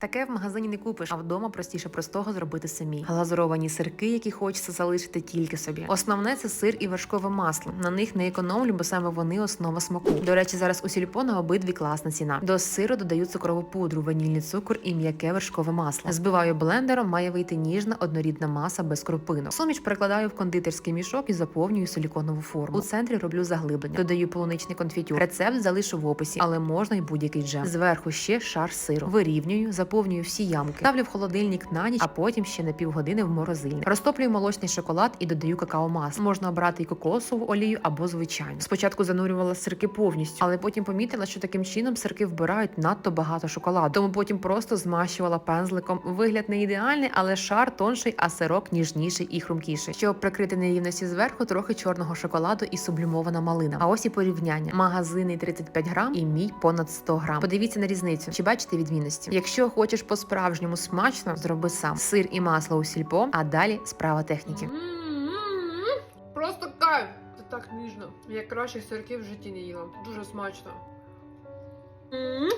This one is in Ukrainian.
Таке в магазині не купиш, а вдома простіше простого зробити самі. Глазуровані сирки, які хочеться залишити тільки собі. Основне це сир і вершкове масло. На них не економлю, бо саме вони основа смаку. До речі, зараз у сільпо на обидві класна ціна. До сиру додаю цукрову пудру, ванільний цукор і м'яке вершкове масло. Збиваю блендером, має вийти ніжна однорідна маса без крупинок. Суміш перекладаю в кондитерський мішок і заповнюю силіконову форму. У центрі роблю заглиблення. Додаю полуничний конфітюр. Рецепт залишу в описі, але можна й будь-який джем. Зверху ще шар сиру. Вирівнюю, заповнюю всі ямки. Ставлю в холодильник на ніч, а потім ще на півгодини в морозильник. Розтоплюю молочний шоколад і додаю какао масло. Можна обрати і кокосову олію або звичайну. Спочатку занурювала сирки повністю, але потім помітила, що таким чином сирки вбирають надто багато шоколаду. Тому потім просто змащувала пензликом. Вигляд не ідеальний, але шар тонший, а сирок ніжніший і хрумкіший. Щоб прикрити нерівності зверху, трохи чорного шоколаду і сублімована малина. А ось і порівняння. Магазинний 35 грам і мій понад 100 грам. Подивіться на різницю. Чи бачите відмінності? Якщо хочеш по-справжньому смачно, зроби сам сир і масло у сільпо, а далі справа техніки. М-м-м. Просто кайф! Це так ніжно. Я кращих сирків в житті не їла. Дуже смачно. М.